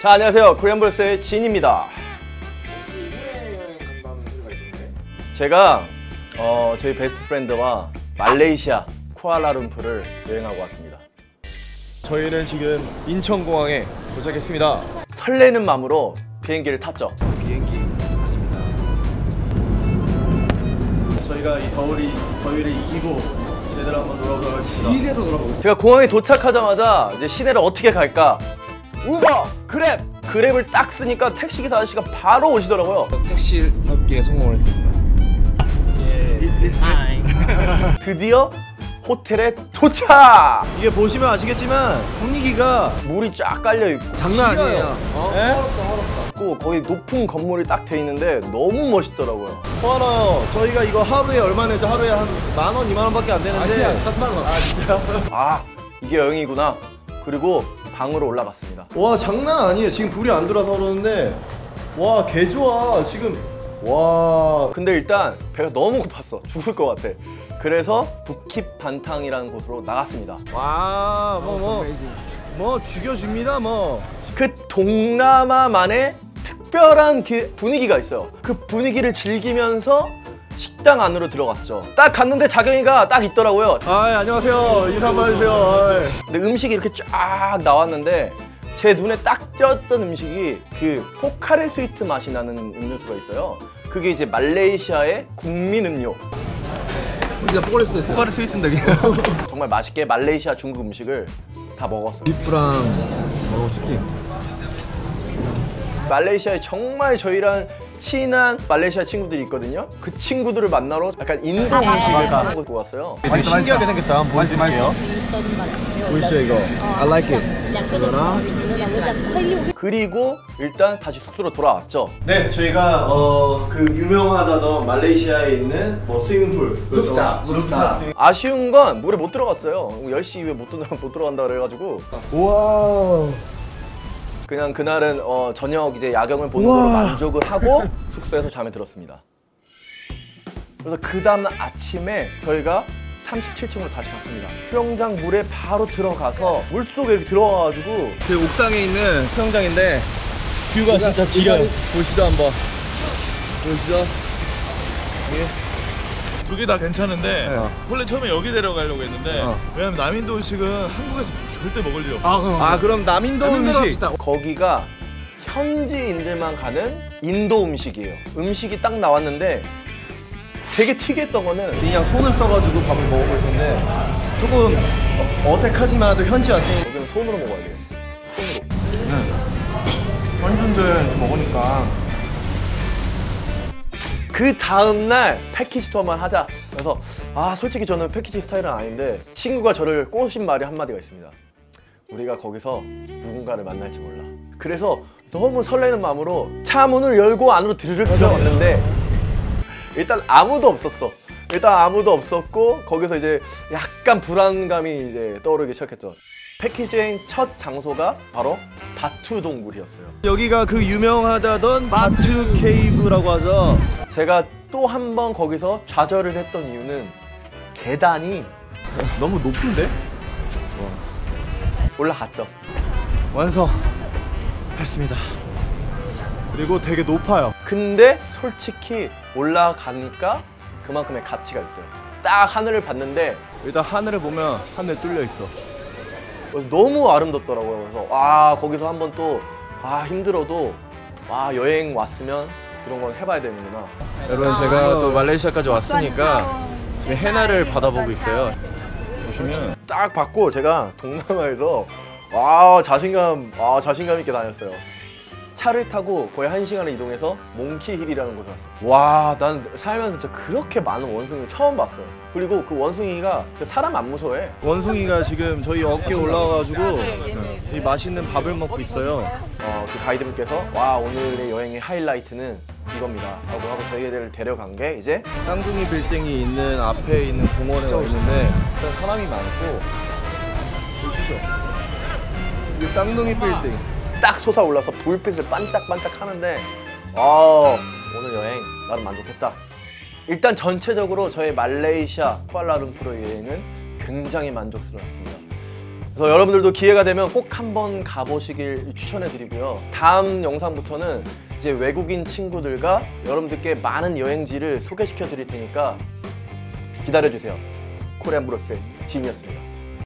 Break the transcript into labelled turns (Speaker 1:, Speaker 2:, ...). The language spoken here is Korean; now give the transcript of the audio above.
Speaker 1: 자 안녕하세요 코리안볼스의 진입니다 제가 어, 저희 베스트 프렌드와 말레이시아 쿠알라룸푸르를 여행하고 왔습니다
Speaker 2: 저희는 지금 인천공항에 도착했습니다.
Speaker 1: 설레는 마음으로 비행기를 탔죠
Speaker 2: 비행기 아닙니다. 저희가 이 더울이 더위를 이기고 제대로 한번 놀아보겠습니다.
Speaker 3: 이대로 돌아보겠습니다
Speaker 1: 제가 공항에 도착하자마자 이제 시내를 어떻게 갈까 우버, 그랩! 그랩을 딱 쓰니까 택시기사 아저씨가 바로 오시더라고요
Speaker 3: 택시 잡기에 성공을 했습니다
Speaker 1: 드디어 호텔에 도착!
Speaker 2: 이게 보시면 아시겠지만 분위기가
Speaker 1: 물이 쫙 깔려있고
Speaker 3: 장난. 아니에요 어?
Speaker 2: 예?
Speaker 1: 있고 거기 높은 건물이 딱 돼 있는데 너무 멋있더라고요
Speaker 2: 화나요. 저희가 이거 하루에 얼마 내죠? 하루에 한 만 원, 이만 원밖에 안 되는데
Speaker 3: 아니야 3만 원
Speaker 1: 아 이게 여행이구나 그리고 방으로 올라갔습니다.
Speaker 2: 와 장난 아니에요. 지금 불이 안 들어서 그러는데. 와 개 좋아. 지금. 와.
Speaker 1: 근데 일단 배가 너무 고팠어. 죽을 것 같아. 그래서 부킵 반탕이라는 곳으로 나갔습니다.
Speaker 2: 와, 뭐, 뭐, 뭐, 죽여줍니다, 뭐.
Speaker 1: 그 동남아만의 특별한 그 분위기가 있어요. 그 분위기를 즐기면서 식당 안으로 들어갔죠 딱 갔는데 자경이가 딱 있더라고요
Speaker 2: 아, 안녕하세요. 인사 한번 해주세요. 아이.
Speaker 1: 근데 음식이 이렇게 쫙 나왔는데 제 눈에 딱 띄었던 음식이 그 포카레 스위트 맛이 나는 음료수가 있어요. 그게 이제 말레이시아의 국민 음료.
Speaker 3: 우리가 포레스 했다
Speaker 2: 포카리 스위트인데,
Speaker 1: 정말 맛있게 말레이시아 중국 음식을 다 먹었어요.
Speaker 3: 비프랑 저거 치킨
Speaker 1: 말레이시아에 정말 저희랑 친한 말레이시아 친구들이 있거든요. 그 친구들을 만나러 약간 인도 음식을 하는 곳 왔어요.
Speaker 2: 되게 신기하게 생겼어요. 한번 보여드릴게요. 보이시죠, 이거?
Speaker 3: I like it
Speaker 1: 그리고 일단 다시 숙소로 돌아왔죠.
Speaker 2: 네, 저희가 어, 그 유명하다던 말레이시아에 있는 뭐 스위밍풀,
Speaker 3: 루프탑, 루프탑.
Speaker 1: 아쉬운 건 물에 못 들어갔어요. 10시 이후에 못, 들어, 못 들어간다 그래가지고
Speaker 2: 우와.
Speaker 1: 그냥 그날은 어, 저녁 이제 야경을 보는 걸로 만족을 하고 숙소에서 잠에 들었습니다. 그래서 그 다음 날 아침에 저희가 37층으로 다시 갔습니다. 수영장 물에 바로 들어가서 물 속에 이렇게 들어가가지고
Speaker 2: 그 옥상에 있는 수영장인데 뷰가 진짜 지려요. 보시죠 한번. 보시죠.
Speaker 4: 두 개 다 괜찮은데
Speaker 2: 네.
Speaker 4: 원래 처음에 여기 데려가려고 했는데
Speaker 2: 어.
Speaker 4: 왜냐면 남인도 음식은 한국에서 절대 먹을 일 없어
Speaker 3: 아 그럼
Speaker 2: 아 그럼 남인도 음식.
Speaker 3: 합시다
Speaker 1: 거기가 현지인들만 가는 인도 음식이에요. 음식이 딱 나왔는데 되게 특이했던 거는
Speaker 2: 그냥 손을 써가지고 밥을 먹어볼 텐데 조금 어- 어색하지만도 현지 왔으니
Speaker 1: 여기는 손으로 먹어야 돼요. 손으로.
Speaker 2: 현지인들 먹으니까
Speaker 1: 그 다음날 패키지 투어만 하자. 그래서 아 솔직히 저는 패키지 스타일은 아닌데 친구가 저를 꼬신 말이 한마디가 있습니다. 우리가 거기서 누군가를 만날지 몰라. 그래서 너무 설레는 마음으로 차 문을 열고 안으로 드르륵 들어갔는데 일단 아무도 없었어. 일단 아무도 없었고 거기서 이제 약간 불안감이 이제 떠오르기 시작했죠. 패키지 여행 첫 장소가 바로 바투 동굴이었어요.
Speaker 2: 여기가 그 유명하다던 바투 케이브라고 하죠.
Speaker 1: 제가 또 한 번 거기서 좌절을 했던 이유는 계단이
Speaker 2: 너무 높은데?
Speaker 1: 올라갔죠.
Speaker 2: 완성했습니다. 그리고 되게 높아요.
Speaker 1: 근데 솔직히 올라가니까 그만큼의 가치가 있어요. 딱 하늘을 봤는데
Speaker 2: 일단 하늘을 보면 하늘 뚫려 있어.
Speaker 1: 그래서 너무 아름답더라고요. 그래서 와 거기서 한번 또 아 힘들어도 와 여행 왔으면 이런 건 해봐야 되는구나.
Speaker 5: 여러분 제가 또 말레이시아까지 왔으니까 지금 해나를 받아보고 있어요.
Speaker 2: 보시면
Speaker 1: 딱 받고 제가 동남아에서 와 자신감 와 자신감 있게 다녔어요. 차를 타고 거의 한 시간을 이동해서 몽키힐이라는 곳에 왔어요. 와, 난 살면서 진짜 그렇게 많은 원숭이를 처음 봤어요. 그리고 그 원숭이가 그 사람 안 무서워해.
Speaker 2: 원숭이가 지금 저희 어깨에 올라와가지고 이 맛있는 밥을 먹고 있어요.
Speaker 1: 어, 그 가이드분께서 와 오늘의 여행의 하이라이트는 이겁니다. 라고 하고 저희를 데려간 게 이제
Speaker 2: 쌍둥이 빌딩이 있는 앞에 있는 공원에 와 있는데 일단 사람이 많고 보시죠. 이 쌍둥이 빌딩.
Speaker 1: 딱 솟아올라서 불빛을 반짝반짝 하는데 아 오늘 여행 나름 만족했다. 일단 전체적으로 저의 말레이시아 쿠알라룸푸르 여행은 굉장히 만족스러웠습니다. 그래서 여러분들도 기회가 되면 꼭 한번 가보시길 추천해드리고요. 다음 영상부터는 이제 외국인 친구들과 여러분들께 많은 여행지를 소개시켜 드릴 테니까 기다려주세요. 코리안 브로스의 진이었습니다.